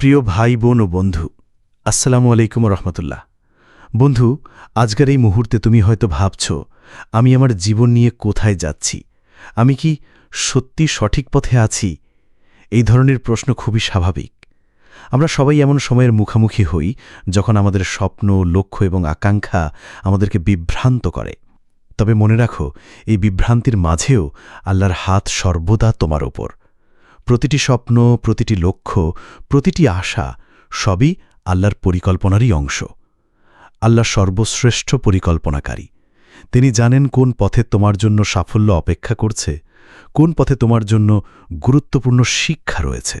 প্রিয় ভাই, বোন ও বন্ধু, আসসালামু আলাইকুম রহমতুল্লাহ। বন্ধু, আজকের এই মুহূর্তে তুমি হয়তো ভাবছ, আমি আমার জীবন নিয়ে কোথায় যাচ্ছি? আমি কি সত্যি সঠিক পথে আছি? এই ধরনের প্রশ্ন খুবই স্বাভাবিক। আমরা সবাই এমন সময়ের মুখামুখি হই যখন আমাদের স্বপ্ন, লক্ষ্য এবং আকাঙ্ক্ষা আমাদেরকে বিভ্রান্ত করে। তবে মনে রাখো, এই বিভ্রান্তির মাঝেও আল্লাহর হাত সর্বদা তোমার ওপর। প্রতিটি স্বপ্ন, প্রতিটি লক্ষ্য, প্রতিটি আশা সবই আল্লাহর পরিকল্পনারই অংশ। আল্লাহ সর্বশ্রেষ্ঠ পরিকল্পনাকারী। তিনি জানেন কোন পথে তোমার জন্য সাফল্য অপেক্ষা করছে, কোন পথে তোমার জন্য গুরুত্বপূর্ণ শিক্ষা রয়েছে।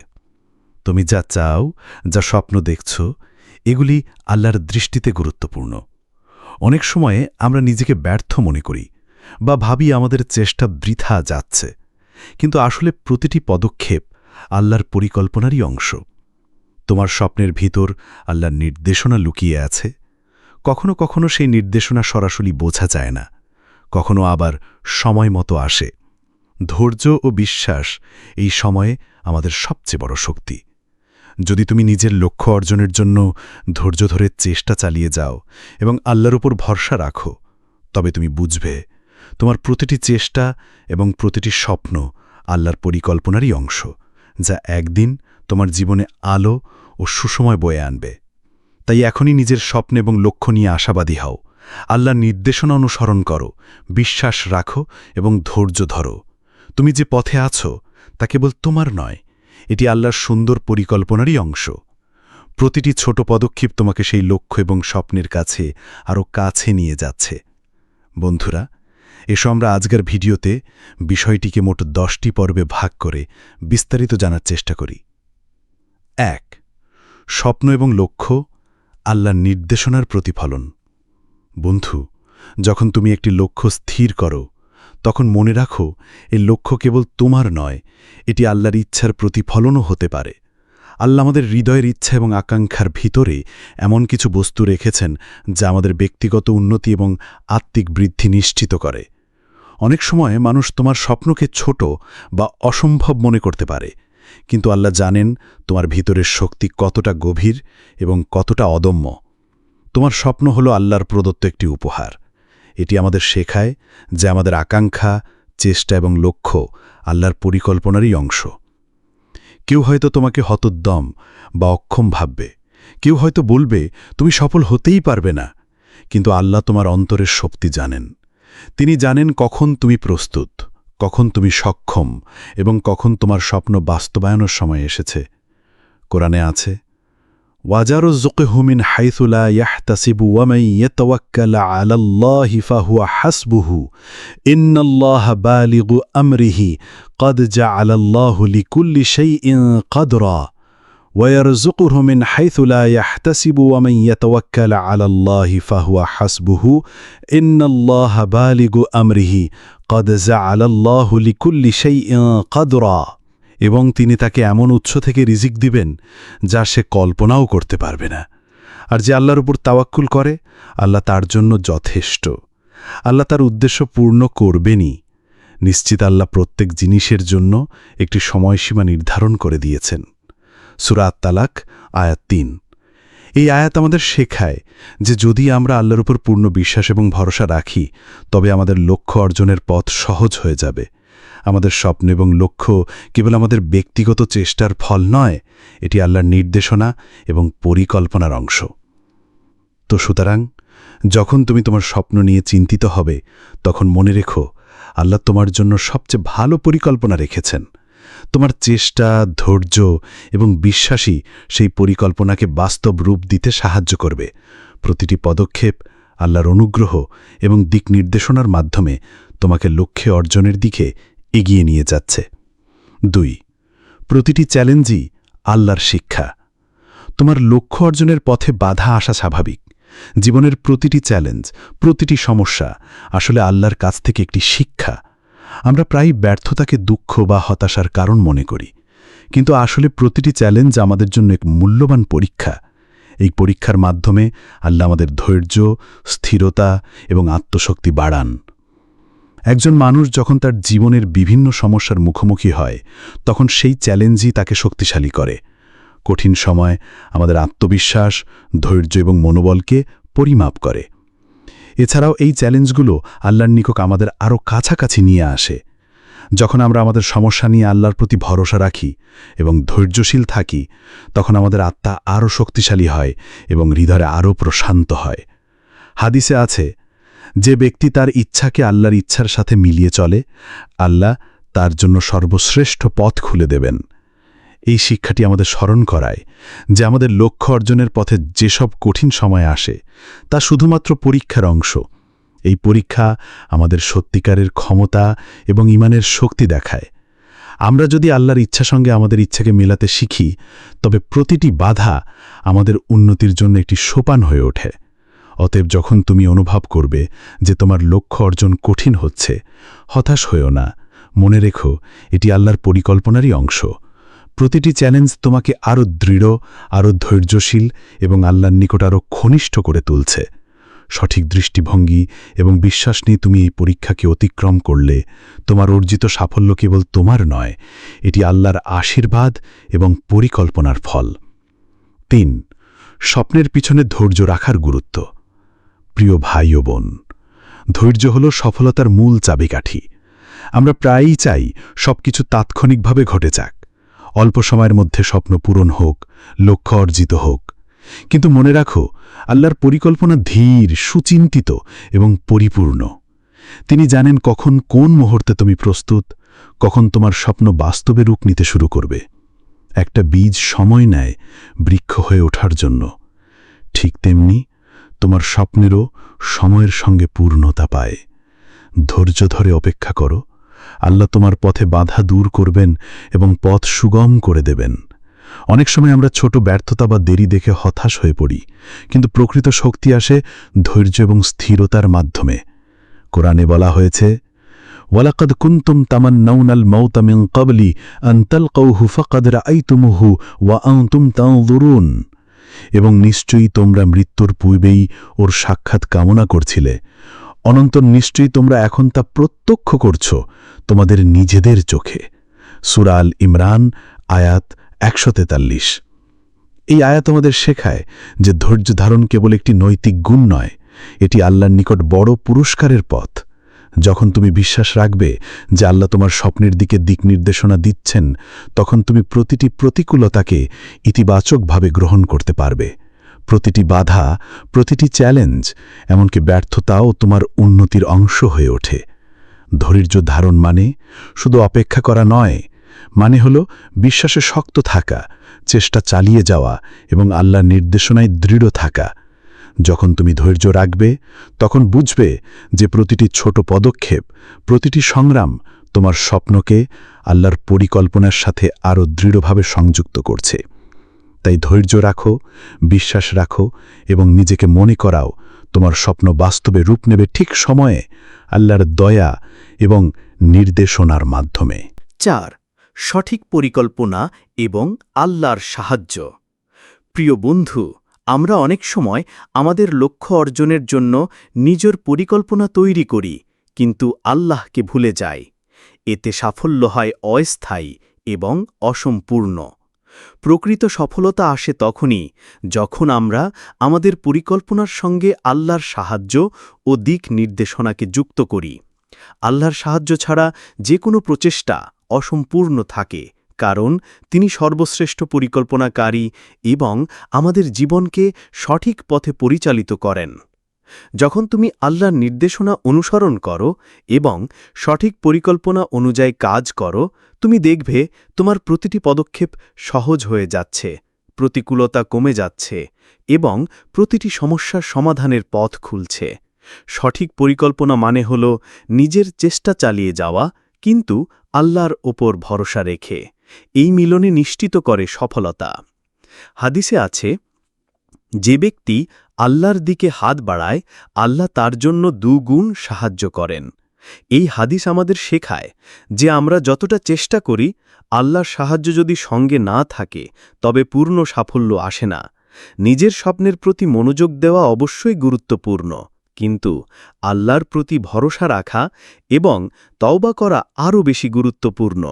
তুমি যা চাও, যা স্বপ্ন দেখছ, এগুলি আল্লাহর দৃষ্টিতে গুরুত্বপূর্ণ। অনেক সময়ে আমরা নিজেকে ব্যর্থ মনে করি বা ভাবি আমাদের চেষ্টা বৃথা যাচ্ছে। কিন্তু আসলে প্রতিটি পদক্ষেপ আল্লাহর পরিকল্পনারই অংশ। তোমার স্বপ্নের ভিতর আল্লাহর নির্দেশনা লুকিয়ে আছে। কখনো কখনো সেই নির্দেশনা সরাসরি বোঝা যায় না। কখনো আবার সময় মতো আসে। ধৈর্য ও বিশ্বাস এই সময়ে আমাদের সবচেয়ে বড় শক্তি। যদি তুমি নিজের লক্ষ্য অর্জনের জন্য ধৈর্য ধরে চেষ্টা চালিয়ে যাও এবং আল্লাহর উপর ভরসা রাখো, তবে তুমি বুঝবে তোমার প্রতিটি চেষ্টা এবং প্রতিটি স্বপ্ন আল্লাহর পরিকল্পনারই অংশ, যা একদিন তোমার জীবনে আলো ও সুসময় বয়ে আনবে। তাই এখনই নিজের স্বপ্ন এবং লক্ষ্য নিয়ে আশাবাদী হও। আল্লাহর নির্দেশনা অনুসরণ করো, বিশ্বাস রাখো এবং ধৈর্য ধরো। তুমি যে পথে আছো, তা কেবল তোমার নয়, এটি আল্লাহর সুন্দর পরিকল্পনারই অংশ। প্রতিটি ছোট পদক্ষেপ তোমাকে সেই লক্ষ্য এবং স্বপ্নের কাছে আরও কাছে নিয়ে যাচ্ছে। বন্ধুরা এসো আমরা আজকের ভিডিওতে বিষয়টিকে মোট দশটি পর্বে ভাগ করে বিস্তারিত জানার চেষ্টা করি। এক, স্বপ্ন এবং লক্ষ্য আল্লাহর নির্দেশনার প্রতিফলন। বন্ধু, যখন তুমি একটি লক্ষ্য স্থির করো, তখন মনে রাখো এই লক্ষ্য কেবল তোমার নয়, এটি আল্লাহর ইচ্ছার প্রতিফলনও হতে পারে। আল্লাহ আমাদের হৃদয়ের ইচ্ছা এবং আকাঙ্ক্ষার ভিতরে এমন কিছু বস্তু রেখেছেন যা আমাদের ব্যক্তিগত উন্নতি এবং আত্মিক বৃদ্ধি নিশ্চিত করে। অনেক সময় মানুষ তোমার স্বপ্নকে ছোট বা অসম্ভব মনে করতে পারে, কিন্তু আল্লাহ জানেন তোমার ভিতরের শক্তি কতটা গভীর এবং কতটা অদম্য। তোমার স্বপ্ন হল আল্লাহর প্রদত্ত একটি উপহার। এটি আমাদের শেখায় যে আমাদের আকাঙ্ক্ষা, চেষ্টা এবং লক্ষ্য আল্লাহর পরিকল্পনারই অংশ। কেউ হয়তো তোমাকে হতোদ্দম বা অক্ষম ভাববে। কেউ হয়তো বলবে, তুমি সফল হতেই পারবে না। কিন্তু আল্লাহ তোমার অন্তরের শক্তি জানেন। তিনি জানেন কখন তুমি প্রস্তুত, কখন তুমি সক্ষম এবং কখন তোমার স্বপ্ন বাস্তবায়নের সময় এসেছে। কোরআনে আছে وَجَرْزُقْهُ مِنْ حَيْثُ لَا يَحْتَسِبُ وَمَنْ يَتَوَكَّلَ عَلَى اللَّهِ فَهُوَ حَسْبُهُ. إِنَّ اللَّهَ بَالِغُ أَمْرِهِ قَدْ جَعَلَ اللَّهُ لِكُلِّ شَيْءٍ قَدْرًا. وَيَرْزُقُهُ مِنْ حَيْثُ لَا يَحْتَسِبُ وَمَنْ يَتَوَكَّلَ عَلَى اللَّهِ فَهُوَ حَسْبُهُ. إِنَّ اللَّهَ بَالِغُ أَمْرِهِ قَدْ جَعَلَ اللَّهُ لِكُلِّ شَيْءٍ قَدْرًا. এবং তিনি তাকে এমন উৎস থেকে রিজিক দিবেন যা সে কল্পনাও করতে পারবে না। আর যে আল্লাহর উপর তাওয়াক্কুল করে, আল্লাহ তার জন্য যথেষ্ট। আল্লাহ তার উদ্দেশ্য পূর্ণ করবেনই। নিশ্চিত আল্লাহ প্রত্যেক জিনিসের জন্য একটি সময়সীমা নির্ধারণ করে দিয়েছেন। সুরাত তালাক আয়াত তিন। এই আয়াত আমাদের শেখায় যে যদি আমরা আল্লাহর উপর পূর্ণ বিশ্বাস এবং ভরসা রাখি, তবে আমাদের লক্ষ্য অর্জনের পথ সহজ হয়ে যাবে। আমাদের স্বপ্ন এবং লক্ষ্য কেবল আমাদের ব্যক্তিগত চেষ্টার ফল নয়, এটি আল্লাহর নির্দেশনা এবং পরিকল্পনার অংশ। তো সুতরাং, যখন তুমি তোমার স্বপ্ন নিয়ে চিন্তিত হবে, তখন মনে রেখো, আল্লাহ তোমার জন্য সবচেয়ে ভালো পরিকল্পনা রেখেছেন। তোমার চেষ্টা, ধৈর্য এবং বিশ্বাসী সেই পরিকল্পনাকে বাস্তব রূপ দিতে সাহায্য করবে। প্রতিটি পদক্ষেপ আল্লাহর অনুগ্রহ এবং দিক নির্দেশনার মাধ্যমে তোমাকে লক্ষ্যে অর্জনের দিকে এগিয়ে নিয়ে যাচ্ছে। দুই, প্রতিটি চ্যালেঞ্জই আল্লাহর শিক্ষা। তোমার লক্ষ্য অর্জনের পথে বাধা আসা স্বাভাবিক। জীবনের প্রতিটি চ্যালেঞ্জ, প্রতিটি সমস্যা আসলে আল্লাহর কাছ থেকে একটি শিক্ষা। আমরা প্রায় ব্যর্থতাকে দুঃখ বা হতাশার কারণ মনে করি। কিন্তু আসলে প্রতিটি চ্যালেঞ্জ আমাদের জন্য এক মূল্যবান পরীক্ষা। এই পরীক্ষার মাধ্যমে আল্লাহ আমাদের ধৈর্য, স্থিরতা এবং আত্মশক্তি বাড়ান। একজন মানুষ যখন তার জীবনের বিভিন্ন সমস্যার মুখোমুখি হয়, তখন সেই চ্যালেঞ্জই তাকে শক্তিশালী করে। কঠিন সময় আমাদের আত্মবিশ্বাস, ধৈর্য এবং মনোবলকে পরিমাপ করে। এছাড়াও এই চ্যালেঞ্জগুলো আল্লাহর নিকক আমাদের আরও কাছাকাছি নিয়ে আসে। যখন আমরা আমাদের সমস্যা নিয়ে আল্লাহর প্রতি ভরসা রাখি এবং ধৈর্যশীল থাকি, তখন আমাদের আত্মা আরও শক্তিশালী হয় এবং হৃদয়ে আরও প্রশান্ত হয়। হাদিসে আছে যে ব্যক্তি তার ইচ্ছাকে আল্লাহর ইচ্ছার সাথে মিলিয়ে চলে, আল্লাহ তার জন্য সর্বশ্রেষ্ঠ পথ খুলে দেবেন। এই শিক্ষাটি আমাদের স্মরণ করায় যে আমাদের লক্ষ্য অর্জনের পথে যেসব কঠিন সময় আসে, তা শুধুমাত্র পরীক্ষার অংশ। এই পরীক্ষা আমাদের সত্যিকারের ক্ষমতা এবং ইমানের শক্তি দেখায়। আমরা যদি আল্লাহর ইচ্ছা সঙ্গে আমাদের ইচ্ছাকে মেলাতে শিখি, তবে প্রতিটি বাধা আমাদের উন্নতির জন্য একটি সোপান হয়ে ওঠে। অতএব যখন তুমি অনুভব করবে যে তোমার লক্ষ্য অর্জন কঠিন হচ্ছে, হতাশ হয়েও না। মনে রেখো, এটি আল্লাহর পরিকল্পনারই অংশ। প্রতিটি চ্যালেঞ্জ তোমাকে আরও দৃঢ়, আরও ধৈর্যশীল এবং আল্লাহর নিকট আরও ঘনিষ্ঠ করে তুলছে। সঠিক দৃষ্টিভঙ্গি এবং বিশ্বাস নিয়ে তুমি এই পরীক্ষাকে অতিক্রম করলে তোমার অর্জিত সাফল্য কেবল তোমার নয়, এটি আল্লাহর আশীর্বাদ এবং পরিকল্পনার ফল। তিন, স্বপ্নের পিছনে ধৈর্য রাখার গুরুত্ব। প্রিয় ভাই ও বোন, ধৈর্য হল সফলতার মূল চাবিকাঠি। আমরা প্রায়ই চাই সবকিছু তাৎক্ষণিকভাবে ঘটে যাক। অল্প সময়ের মধ্যে স্বপ্ন পূরণ হোক, লক্ষ্য অর্জিত হোক। কিন্তু মনে রাখো, আল্লাহর পরিকল্পনা ধীর, সুচিন্তিত এবং পরিপূর্ণ। তিনি জানেন কখন কোন মুহূর্তে তুমি প্রস্তুত, কখন তোমার স্বপ্ন বাস্তবে রূপ নিতে শুরু করবে। একটা বীজ সময় নেয় বৃক্ষ হয়ে ওঠার জন্য। ঠিক তেমনি তোমার স্বপ্নেরও সময়ের সঙ্গে পূর্ণতা পায়। ধৈর্য ধরে অপেক্ষা করো। আল্লাহ তোমার পথে বাধা দূর করবেন এবং পথ সুগম করে দেবেন। অনেক সময় আমরা ছোট ব্যর্থতা বা দেরি দেখে হতাশ হয়ে পড়ি, কিন্তু প্রকৃত শক্তি আসে ধৈর্য এবং স্থিরতার মাধ্যমে। কোরআনে বলা হয়েছে, ওয়ালাকাদ কুন্তুম তামান্নাউনাল মাউতা মিন ক্বাবলি আন তালকাউহু ফাকাদ রাআইতুমুহু ওয়া আনতুম তানজুরুন। এবং নিশ্চয়ই তোমরা মৃত্যুর পূর্বেই ওর সাক্ষাৎ কামনা করছিলে। অনন্তর নিশ্চয়ই তোমরা এখন তা প্রত্যক্ষ করছ তোমাদের নিজেদের চোখে। সুরাল ইমরান, আয়াত একশো তেতাল্লিশ। এই আয়াত আমাদের শেখায় যে ধৈর্য ধারণ কেবল একটি নৈতিক গুণ নয়, এটি আল্লাহর নিকট বড় পুরস্কারের পথ। যখন তুমি বিশ্বাস রাখবে যে আল্লাহ তোমার স্বপ্নের দিকে দিক নির্দেশনা দিচ্ছেন, তখন তুমি প্রতিটি প্রতিকূলতাকে ইতিবাচকভাবে গ্রহণ করতে পারবে। প্রতিটি বাধা, প্রতিটি চ্যালেঞ্জ, এমনকি ব্যর্থতাও তোমার উন্নতির অংশ হয়ে ওঠে। ধৈর্য ধারণ মানে শুধু অপেক্ষা করা নয় মানে হল বিশ্বাসে শক্ত থাকা, চেষ্টা চালিয়ে যাওয়া এবং আল্লাহর নির্দেশনায় দৃঢ় থাকা। যখন তুমি ধৈর্য রাখবে, তখন বুঝবে যে প্রতিটি ছোট পদক্ষেপ, প্রতিটি সংগ্রাম তোমার স্বপ্নকে আল্লাহর পরিকল্পনার সাথে আরও দৃঢ়ভাবে সংযুক্ত করছে। তাই ধৈর্য রাখো, বিশ্বাস রাখো এবং নিজেকে মনে করাও তোমার স্বপ্ন বাস্তবে রূপ নেবে ঠিক সময়ে আল্লাহর দয়া এবং নির্দেশনার মাধ্যমে। চার, সঠিক পরিকল্পনা এবং আল্লাহর সাহায্য। প্রিয় বন্ধু আমরা অনেক সময় আমাদের লক্ষ্য অর্জনের জন্য নিজের পরিকল্পনা তৈরি করি, কিন্তু আল্লাহকে ভুলে যাই। এতে সাফল্য হয় অস্থায়ী এবং অসম্পূর্ণ। প্রকৃত সফলতা আসে তখনই যখন আমরা আমাদের পরিকল্পনার সঙ্গে আল্লাহর সাহায্য ও দিক নির্দেশনাকে যুক্ত করি। আল্লাহর সাহায্য ছাড়া যে কোনো প্রচেষ্টা অসম্পূর্ণ থাকে। কারণ তিনি সর্বশ্রেষ্ঠ পরিকল্পনাকারী এবং আমাদের জীবনকে সঠিক পথে পরিচালিত করেন। যখন তুমি আল্লাহর নির্দেশনা অনুসরণ করো এবং সঠিক পরিকল্পনা অনুযায়ী কাজ করো, তুমি দেখবে তোমার প্রতিটি পদক্ষেপ সহজ হয়ে যাচ্ছে, প্রতিকূলতা কমে যাচ্ছে এবং প্রতিটি সমস্যার সমাধানের পথ খুলছে। সঠিক পরিকল্পনা মানে হল নিজের চেষ্টা চালিয়ে যাওয়া, কিন্তু আল্লাহর ওপর ভরসা রেখে। এই মিলনে নিশ্চিত করে সফলতা। হাদিসে আছে, যে ব্যক্তি আল্লাহর দিকে হাত বাড়ায়, আল্লাহ তার জন্য দুগুণ সাহায্য করেন। এই হাদিস আমাদের শেখায় যে আমরা যতটা চেষ্টা করি, আল্লাহর সাহায্য যদি সঙ্গে না থাকে, তবে পূর্ণ সাফল্য আসে না। নিজের স্বপ্নের প্রতি মনোযোগ দেওয়া অবশ্যই গুরুত্বপূর্ণ। কিন্তু আল্লাহর প্রতি ভরসা রাখা এবং তওবা করা আরও বেশি গুরুত্বপূর্ণ।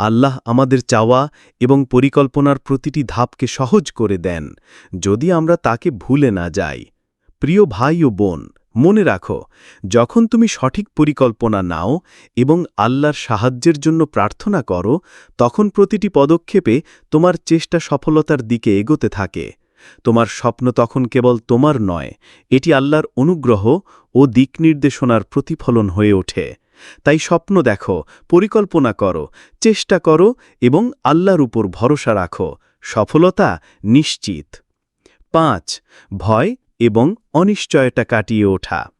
আল্লাহ আমাদের চাওয়া এবং পরিকল্পনার প্রতিটি ধাপকে সহজ করে দেন, যদি আমরা তাকে ভুলে না যাই। প্রিয় ভাই ও বোন, মনে রাখো, যখন তুমি সঠিক পরিকল্পনা নাও এবং আল্লাহর সাহায্যের জন্য প্রার্থনা করো, তখন প্রতিটি পদক্ষেপে তোমার চেষ্টা সফলতার দিকে এগোতে থাকে। তোমার স্বপ্ন তখন কেবল তোমার নয়, এটি আল্লাহর অনুগ্রহ ও দিকনির্দেশনার প্রতিফলন হয়ে ওঠে। তাই স্বপ্ন দেখো, পরিকল্পনা করো, চেষ্টা করো এবং আল্লাহর উপর ভরসা রাখো। সফলতা নিশ্চিত। পাঁচ, ভয় এবং অনিশ্চয়তা কাটিয়ে ওঠা।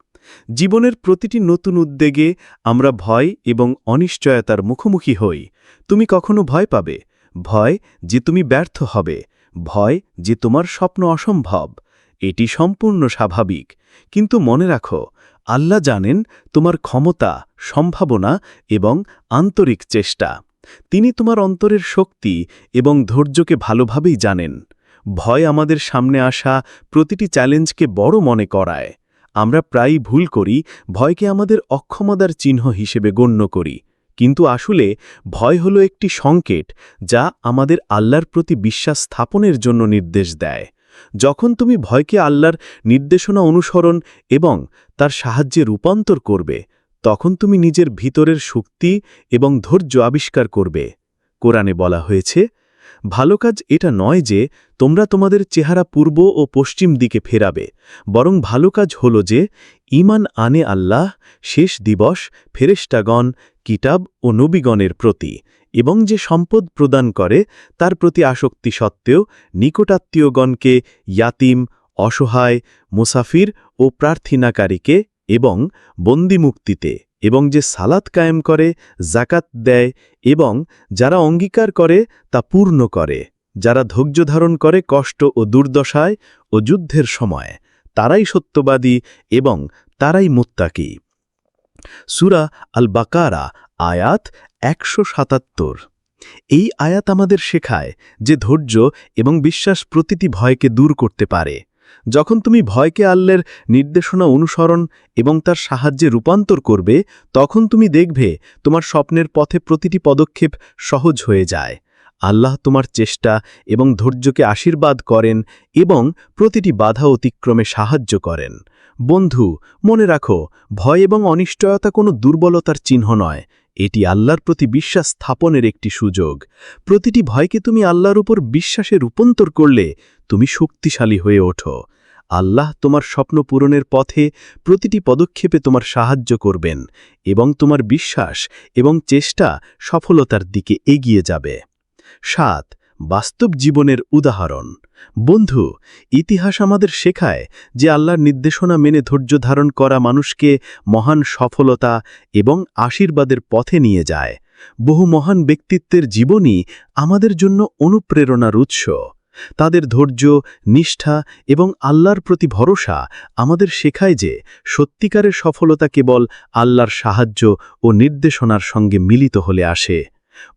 জীবনের প্রতিটি নতুন উদ্বেগে আমরা ভয় এবং অনিশ্চয়তার মুখোমুখি হই। তুমি কখনো ভয় পাবে? ভয় যে তুমি ব্যর্থ হবে। ভয় যে তোমার স্বপ্ন অসম্ভব। এটি সম্পূর্ণ স্বাভাবিক। কিন্তু মনে রাখো আল্লাহ জানেন তোমার ক্ষমতা, সম্ভাবনা এবং আন্তরিক চেষ্টা। তিনি তোমার অন্তরের শক্তি এবং ধৈর্যকে ভালোভাবেই জানেন। ভয় আমাদের সামনে আসা প্রতিটি চ্যালেঞ্জকে বড় মনে করায়। আমরা প্রায়ই ভুল করি, ভয়কে আমাদের অক্ষমতার চিহ্ন হিসেবে গণ্য করি। কিন্তু আসলে ভয় হলো একটি সংকেত যা আমাদের আল্লাহর প্রতি বিশ্বাস স্থাপনের জন্য নির্দেশ দেয়। যখন তুমি ভয়কে আল্লাহর নির্দেশনা অনুসরণ এবং তার সাহায্যে রূপান্তর করবে, তখন তুমি নিজের ভিতরের শক্তি এবং ধৈর্য আবিষ্কার করবে। কোরআনে বলা হয়েছে ভালো কাজ এটা নয় যে তোমরা তোমাদের চেহারা পূর্ব ও পশ্চিম দিকে ফেরাবে, বরং ভালো কাজ হল যে ইমান আনে আল্লাহ, শেষ দিবস ফেরেস্টাগণ কিতাব ও নবীগণের প্রতি, এবং যে সম্পদ প্রদান করে তার প্রতি আসক্তি সত্ত্বেও নিকটাত্মীয়গণকে ইয়াতিম, অসহায়, মুসাফির ও প্রার্থীনাকারীকে এবং বন্দিমুক্তিতে। এবং যে সালাত কায়েম করে জাকাত দেয় এবং যারা অঙ্গীকার করে, তা পূর্ণ করে। যারা ধৈর্য ধারণ করে কষ্ট ও দুর্দশায় ও যুদ্ধের সময়, তারাই সত্যবাদী এবং তারাই মুত্তাকি। সুরা আল বাকারা আয়াত একশো সাতাত্তর। এই আয়াত আমাদের শেখায় যে ধৈর্য এবং বিশ্বাস প্রতিটি ভয়কে দূর করতে পারে। যখন তুমি ভয়কে আল্লের নির্দেশনা অনুসরণ এবং তার সাহায্যে রূপান্তর করবে, তখন তুমি দেখবে তোমার স্বপ্নের পথে প্রতিটি পদক্ষেপ সহজ হয়ে যায়। আল্লাহ তোমার চেষ্টা এবং ধৈর্যকে আশীর্বাদ করেন এবং প্রতিটি বাধা অতিক্রমে সাহায্য করেন। বন্ধু, মনে রাখো, ভয় এবং অনিশ্চয়তা কোনো দুর্বলতার চিহ্ন নয়। এটি আল্লাহর প্রতি বিশ্বাস স্থাপনের একটি সুযোগ। প্রতিটি ভয়কে তুমি আল্লাহর উপর বিশ্বাসে রূপান্তর করলে তুমি শক্তিশালী হয়ে ওঠো। আল্লাহ তোমার স্বপ্ন পূরণের পথে প্রতিটি পদক্ষেপে তোমার সাহায্য করবেন এবং তোমার বিশ্বাস এবং চেষ্টা সফলতার দিকে এগিয়ে যাবে। সাত, বাস্তব জীবনের উদাহরণ। বন্ধু, ইতিহাস আমাদের শেখায় যে আল্লাহর নির্দেশনা মেনে ধৈর্য ধারণ করা মানুষকে মহান সফলতা এবং আশীর্বাদের পথে নিয়ে যায়। বহু মহান ব্যক্তিত্বের জীবনই আমাদের জন্য অনুপ্রেরণার উৎস। তাদের ধৈর্য, নিষ্ঠা এবং আল্লাহর প্রতি ভরসা আমাদের শেখায় যে সত্যিকারের সফলতা কেবল আল্লাহর সাহায্য ও নির্দেশনার সঙ্গে মিলিত হলে আসে।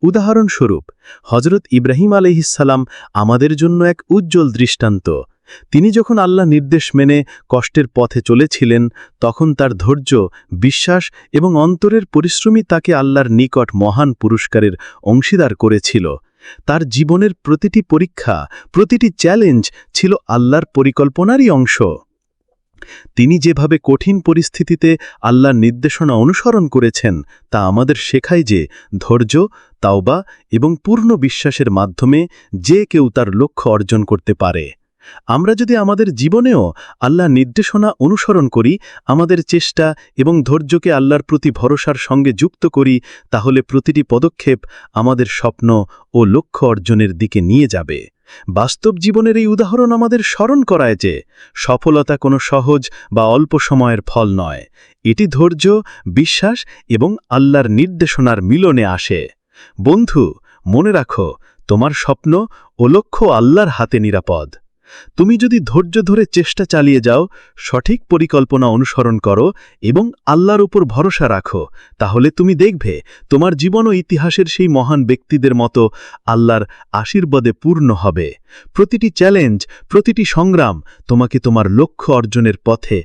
উদাহরণস্বরূপ হজরত ইব্রাহিম আলহিসাল্লাম আমাদের জন্য এক উজ্জ্বল দৃষ্টান্ত। তিনি যখন আল্লাহ নির্দেশ মেনে কষ্টের পথে চলেছিলেন, তখন তার ধৈর্য, বিশ্বাস এবং অন্তরের পরিশ্রমী তাকে আল্লাহর নিকট মহান পুরস্কারের অংশীদার করেছিল। তার জীবনের প্রতিটি পরীক্ষা, প্রতিটি চ্যালেঞ্জ ছিল আল্লাহর পরিকল্পনারই অংশ। তিনি যেভাবে কঠিন পরিস্থিতিতে আল্লাহর নির্দেশনা অনুসরণ করেছেন, তা আমাদের শেখায় যে ধৈর্য, তাওবা এবং পূর্ণ বিশ্বাসের মাধ্যমে যে কেউ তার লক্ষ্য অর্জন করতে পারে। আমরা যদি আমাদের জীবনেও আল্লাহ নির্দেশনা অনুসরণ করি, আমাদের চেষ্টা এবং ধৈর্যকে আল্লাহর প্রতি ভরসার সঙ্গে যুক্ত করি, তাহলে প্রতিটি পদক্ষেপ আমাদের স্বপ্ন ও লক্ষ্য অর্জনের দিকে নিয়ে যাবে। বাস্তব জীবনের এই উদাহরণ আমাদের স্মরণ করায় যে, সফলতা কোনো সহজ বা অল্প সময়ের ফল নয়। এটি ধৈর্য, বিশ্বাস এবং আল্লাহর নির্দেশনার মিলনে আসে। বন্ধু, মনে রাখো, তোমার স্বপ্ন ও লক্ষ্য আল্লাহর হাতে নিরাপদ। তুমি যদি ধৈর্য ধরে চেষ্টা চালিয়ে যাও, সঠিক পরিকল্পনা অনুসরণ করো এবং আল্লাহর উপর ভরসা রাখো, তাহলে তুমি দেখবে তোমার জীবন ও ইতিহাসের সেই মহান ব্যক্তিদের মতো আল্লাহর আশীর্বাদে পূর্ণ হবে। প্রতিটি চ্যালেঞ্জ, প্রতিটি সংগ্রাম তোমাকে তোমার লক্ষ্য অর্জনের পথে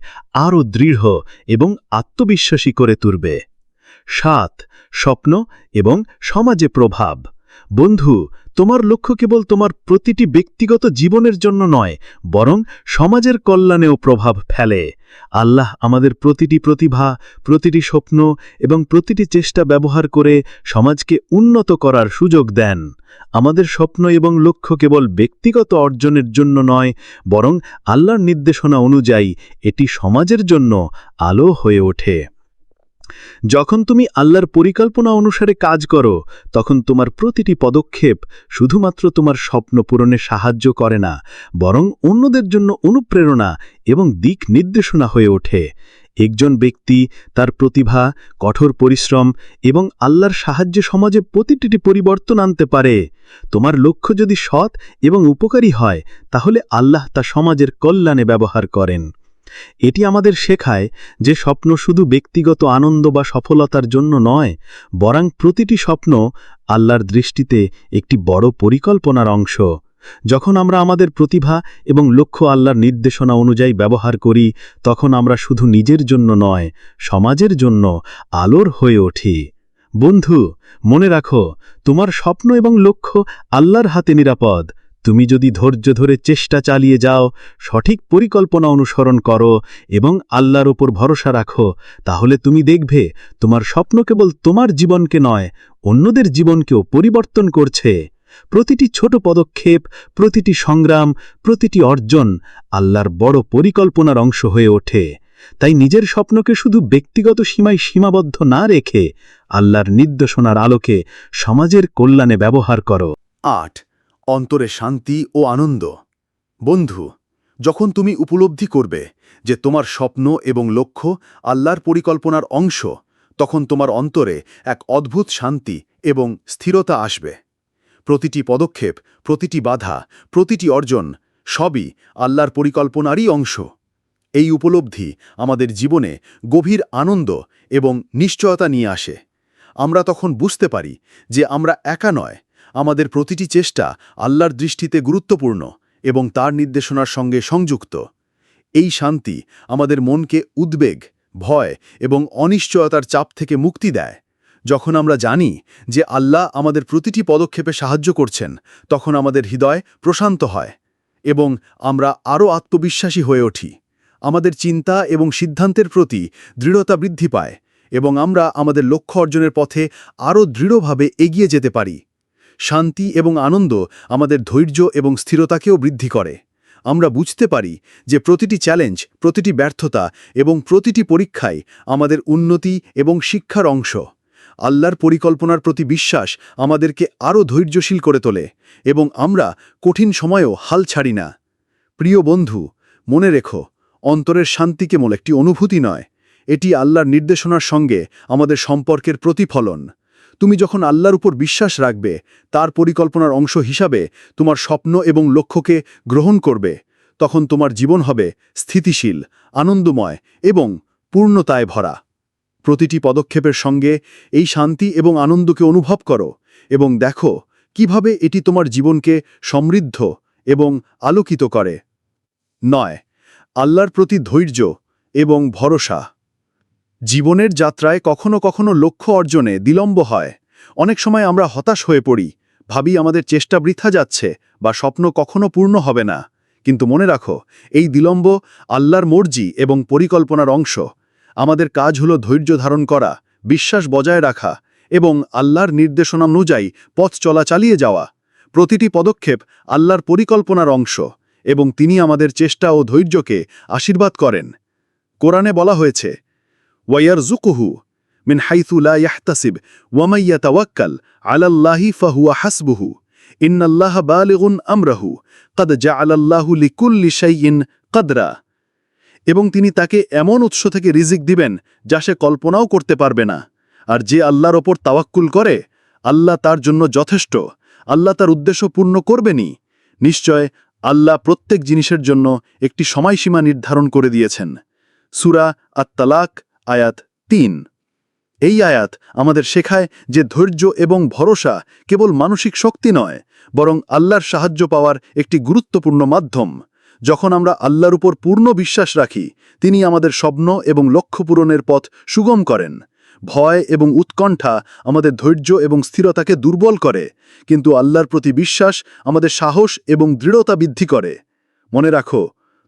আরও দৃঢ় এবং আত্মবিশ্বাসী করে তুলবে। সাত, স্বপ্ন এবং সমাজে প্রভাব। বন্ধু তোমার লক্ষ্য কেবল তোমার প্রতিটি ব্যক্তিগত জীবনের জন্য নয়, বরং সমাজের কল্যাণেও প্রভাব ফেলে। আল্লাহ আমাদের প্রতিটি প্রতিভা, প্রতিটি স্বপ্ন এবং প্রতিটি চেষ্টা ব্যবহার করে সমাজকে উন্নত করার সুযোগ দেন। আমাদের স্বপ্ন এবং লক্ষ্য কেবল ব্যক্তিগত অর্জনের জন্য নয়, বরং আল্লাহর নির্দেশনা অনুযায়ী এটি সমাজের জন্য আলো হয়ে ওঠে। যখন তুমি আল্লাহর পরিকল্পনা অনুসারে কাজ করো, তখন তোমার প্রতিটি পদক্ষেপ শুধুমাত্র তোমার স্বপ্ন পূরণে সাহায্য করে না, বরং অন্যদের জন্য অনুপ্রেরণা এবং দিক নির্দেশনা হয়ে ওঠে। একজন ব্যক্তি তার প্রতিভা, কঠোর পরিশ্রম এবং আল্লাহর সাহায্যে সমাজে প্রতিটি পরিবর্তন আনতে পারে। তোমার লক্ষ্য যদি সৎ এবং উপকারী হয়, তাহলে আল্লাহ তা সমাজের কল্যাণে ব্যবহার করেন। এটি আমাদের শেখায় যে স্বপ্ন শুধু ব্যক্তিগত আনন্দ বা সফলতার জন্য নয়, বরং প্রতিটি স্বপ্ন আল্লাহর দৃষ্টিতে একটি বড় পরিকল্পনার অংশ। যখন আমরা আমাদের প্রতিভা এবং লক্ষ্য আল্লাহর নির্দেশনা অনুযায়ী ব্যবহার করি, তখন আমরা শুধু নিজের জন্য নয়, সমাজের জন্য আলোর হয়ে উঠি বন্ধু, মনে রাখো, তোমার স্বপ্ন এবং লক্ষ্য আল্লাহর হাতে নিরাপদ। তুমি যদি ধৈর্য ধরে চেষ্টা চালিয়ে যাও, সঠিক পরিকল্পনা অনুসরণ করো এবং আল্লাহর ওপর ভরসা রাখো, তাহলে তুমি দেখবে তোমার স্বপ্ন কেবল তোমার জীবনকে নয়, অন্যদের জীবনকেও পরিবর্তন করছে। প্রতিটি ছোট পদক্ষেপ, প্রতিটি সংগ্রাম, প্রতিটি অর্জন আল্লাহর বড় পরিকল্পনার অংশ হয়ে ওঠে। তাই নিজের স্বপ্নকে শুধু ব্যক্তিগত সীমায় সীমাবদ্ধ না রেখে আল্লাহর নির্দেশনার আলোকে সমাজের কল্যাণে ব্যবহার করো। আট অন্তরে শান্তি ও আনন্দ। বন্ধু, যখন তুমি উপলব্ধি করবে যে তোমার স্বপ্ন এবং লক্ষ্য আল্লাহর পরিকল্পনার অংশ, তখন তোমার অন্তরে এক অদ্ভুত শান্তি এবং স্থিরতা আসবে। প্রতিটি পদক্ষেপ, প্রতিটি বাধা, প্রতিটি অর্জন সবই আল্লাহর পরিকল্পনারই অংশ। এই উপলব্ধি আমাদের জীবনে গভীর আনন্দ এবং নিশ্চয়তা নিয়ে আসে। আমরা তখন বুঝতে পারি যে আমরা একা নয় আমাদের প্রতিটি চেষ্টা আল্লাহর দৃষ্টিতে গুরুত্বপূর্ণ এবং তার নির্দেশনার সঙ্গে সংযুক্ত। এই শান্তি আমাদের মনকে উদ্বেগ, ভয় এবং অনিশ্চয়তার চাপ থেকে মুক্তি দেয়। যখন আমরা জানি যে আল্লাহ আমাদের প্রতিটি পদক্ষেপে সাহায্য করছেন, তখন আমাদের হৃদয় প্রশান্ত হয় এবং আমরা আরও আত্মবিশ্বাসী হয়ে উঠি। আমাদের চিন্তা এবং সিদ্ধান্তের প্রতি দৃঢ়তা বৃদ্ধি পায় এবং আমরা আমাদের লক্ষ্য অর্জনের পথে আরও দৃঢ়ভাবে এগিয়ে যেতে পারি। শান্তি এবং আনন্দ আমাদের ধৈর্য এবং স্থিরতাকেও বৃদ্ধি করে। আমরা বুঝতে পারি যে প্রতিটি চ্যালেঞ্জ, প্রতিটি ব্যর্থতা এবং প্রতিটি পরীক্ষায় আমাদের উন্নতি এবং শিক্ষার অংশ। আল্লাহর পরিকল্পনার প্রতি বিশ্বাস আমাদেরকে আরও ধৈর্যশীল করে তোলে এবং আমরা কঠিন সময়েও হাল ছাড়ি না। প্রিয় বন্ধু, মনে রেখো, অন্তরের শান্তি কেবল একটি অনুভূতি নয়, এটি আল্লাহর নির্দেশনার সঙ্গে আমাদের সম্পর্কের প্রতিফলন। তুমি যখন আল্লাহর উপর বিশ্বাস রাখবে, তার পরিকল্পনার অংশ হিসাবে তোমার স্বপ্ন এবং লক্ষ্যকে গ্রহণ করবে, তখন তোমার জীবন হবে স্থিতিশীল, আনন্দময় এবং পূর্ণতায় ভরা। প্রতিটি পদক্ষেপের সঙ্গে এই শান্তি এবং আনন্দকে অনুভব করো এবং দেখো কীভাবে এটি তোমার জীবনকে সমৃদ্ধ এবং আলোকিত করে। নয়, আল্লাহর প্রতি ধৈর্য এবং ভরসা। জীবনের যাত্রায় কখনো কখনো লক্ষ্য অর্জনে বিলম্ব হয়। অনেক সময় আমরা হতাশ হয়ে পড়ি, ভাবি আমাদের চেষ্টা বৃথা যাচ্ছে বা স্বপ্ন কখনো পূর্ণ হবে না। কিন্তু মনে রাখো, এই বিলম্ব আল্লাহর মর্জি এবং পরিকল্পনার অংশ। আমাদের কাজ হলো ধৈর্য ধারণ করা, বিশ্বাস বজায় রাখা এবং আল্লাহর নির্দেশনা অনুযায়ী পথ চলা চালিয়ে যাওয়া। প্রতিটি পদক্ষেপ আল্লাহর পরিকল্পনার অংশ এবং তিনি আমাদের চেষ্টা ও ধৈর্যকে আশীর্বাদ করেন। কোরআনে বলা হয়েছে ওয়ারজুকুহু মিন ومن يتوكل على তাওয়াক্কাল فهو ফাহুয়া হাসবুহু الله بالغ أمره. قد جعل الله لكل شيء قدرا. এবং তিনি তাকে এমন উৎস থেকে রিজিক দিবেন যা সে কল্পনাও করতে পারবে না। আর যে আল্লাহর ওপর তাওয়াক্কুল করে, আল্লাহ তার জন্য যথেষ্ট। আল্লাহ তার উদ্দেশ্য পূর্ণ করবেনি নিশ্চয়, আল্লাহ প্রত্যেক জিনিসের জন্য একটি সময়সীমা নির্ধারণ করে দিয়েছেন। সুরা আত্তালাক আয়াত তিন। এই আয়াত আমাদের শেখায় যে ধৈর্য এবং ভরসা কেবল মানসিক শক্তি নয়, বরং আল্লাহর সাহায্য পাওয়ার একটি গুরুত্বপূর্ণ মাধ্যম। যখন আমরা আল্লাহর উপর পূর্ণ বিশ্বাস রাখি, তিনি আমাদের স্বপ্ন এবং লক্ষ্য পূরণের পথ সুগম করেন। ভয় এবং উৎকণ্ঠা আমাদের ধৈর্য এবং স্থিরতাকে দুর্বল করে, কিন্তু আল্লাহর প্রতি বিশ্বাস আমাদের সাহস এবং দৃঢ়তা বৃদ্ধি করে। মনে রাখো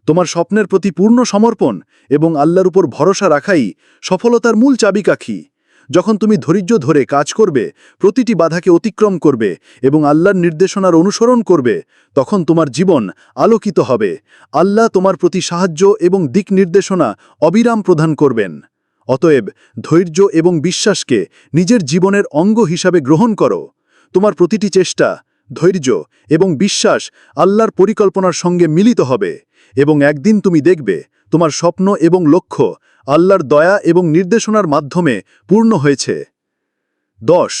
তোমার স্বপ্নের প্রতি পূর্ণ সমর্পণ এবং আল্লাহর উপর ভরসা রাখাই সফলতার মূল চাবিকাঠি। যখন তুমি ধৈর্য ধরে কাজ করবে, প্রতিটি বাধাকে অতিক্রম করবে এবং আল্লাহর নির্দেশনার অনুসরণ করবে, তখন তোমার জীবন আলোকিত হবে। আল্লাহ তোমার প্রতি সাহায্য এবং দিক নির্দেশনা অবিরাম প্রদান করবেন। অতএব ধৈর্য এবং বিশ্বাসকে নিজের জীবনের অঙ্গ হিসাবে গ্রহণ করো। তোমার প্রতিটি চেষ্টা ধৈর্য এবং বিশ্বাস আল্লাহর পরিকল্পনার সঙ্গে মিলিত হবে এবং একদিন তুমি দেখবে তোমার স্বপ্ন এবং লক্ষ্য আল্লাহর দয়া এবং নির্দেশনার মাধ্যমে পূর্ণ হয়েছে। দশ,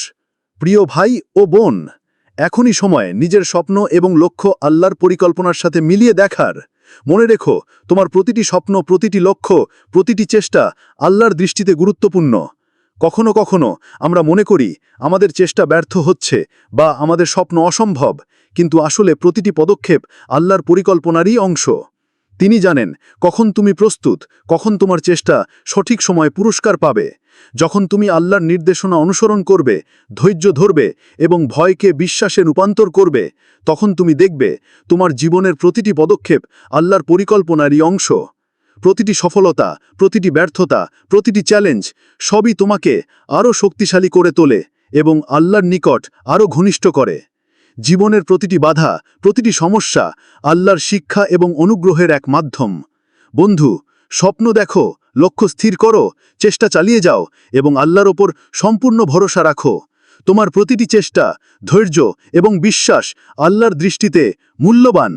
প্রিয় ভাই ও বোন, এখনই সময় নিজের স্বপ্ন এবং লক্ষ্য আল্লাহর পরিকল্পনার সাথে মিলিয়ে দেখার। মনে রেখো, তোমার প্রতিটি স্বপ্ন, প্রতিটি লক্ষ্য, প্রতিটি চেষ্টা আল্লাহর দৃষ্টিতে গুরুত্বপূর্ণ। কখনো কখনো আমরা মনে করি আমাদের চেষ্টা ব্যর্থ হচ্ছে বা আমাদের স্বপ্ন অসম্ভব, কিন্তু আসলে প্রতিটি পদক্ষেপ আল্লাহর পরিকল্পনারই অংশ। তিনি জানেন কখন তুমি প্রস্তুত, কখন তোমার চেষ্টা সঠিক সময় পুরস্কার পাবে। যখন তুমি আল্লাহর নির্দেশনা অনুসরণ করবে, ধৈর্য ধরবে এবং ভয়কে বিশ্বাসে রূপান্তর করবে, তখন তুমি দেখবে তোমার জীবনের প্রতিটি পদক্ষেপ আল্লাহর পরিকল্পনারই অংশ। প্রতিটি সফলতা, প্রতিটি ব্যর্থতা, প্রতিটি চ্যালেঞ্জ সবই তোমাকে আরও শক্তিশালী করে তোলে এবং আল্লাহর নিকট আরও ঘনিষ্ঠ করে। জীবনের প্রতিটি বাধা, প্রতিটি সমস্যা আল্লাহর শিক্ষা এবং অনুগ্রহের এক মাধ্যম। বন্ধু, স্বপ্ন দেখো, লক্ষ্য স্থির করো, চেষ্টা চালিয়ে যাও এবং আল্লাহর ওপর সম্পূর্ণ ভরসা রাখো। তোমার প্রতিটি চেষ্টা, ধৈর্য এবং বিশ্বাস আল্লাহর দৃষ্টিতে মূল্যবান।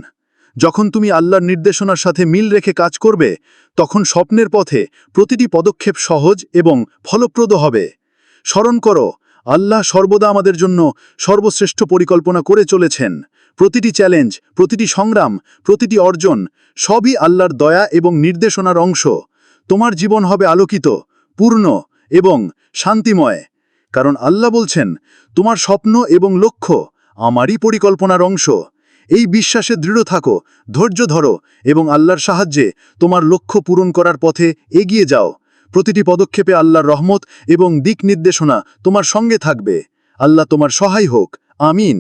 যখন তুমি আল্লাহর নির্দেশনার সাথে মিল রেখে কাজ করবে, তখন স্বপ্নের পথে প্রতিটি পদক্ষেপ সহজ এবং ফলপ্রদ হবে। স্মরণ করো, আল্লাহ সর্বদা আমাদের জন্য সর্বশ্রেষ্ঠ পরিকল্পনা করে চলেছেন। প্রতিটি চ্যালেঞ্জ, প্রতিটি সংগ্রাম, প্রতিটি অর্জন সবই আল্লাহর দয়া এবং নির্দেশনার অংশ। তোমার জীবন হবে আলোকিত, পূর্ণ এবং শান্তিময়। কারণ আল্লাহ বলছেন, তোমার স্বপ্ন এবং লক্ষ্য আমারই পরিকল্পনার অংশ। এই বিশ্বাসে দৃঢ় থাকো, ধৈর্য ধরো এবং আল্লাহর সাহায্যে তোমার লক্ষ্য পূরণ করার পথে এগিয়ে যাও। প্রতিটি পদক্ষেপে আল্লাহর রহমত এবং দিক নির্দেশনা তোমার সঙ্গে থাকবে। আল্লাহ তোমার সহায় হোক। আমিন।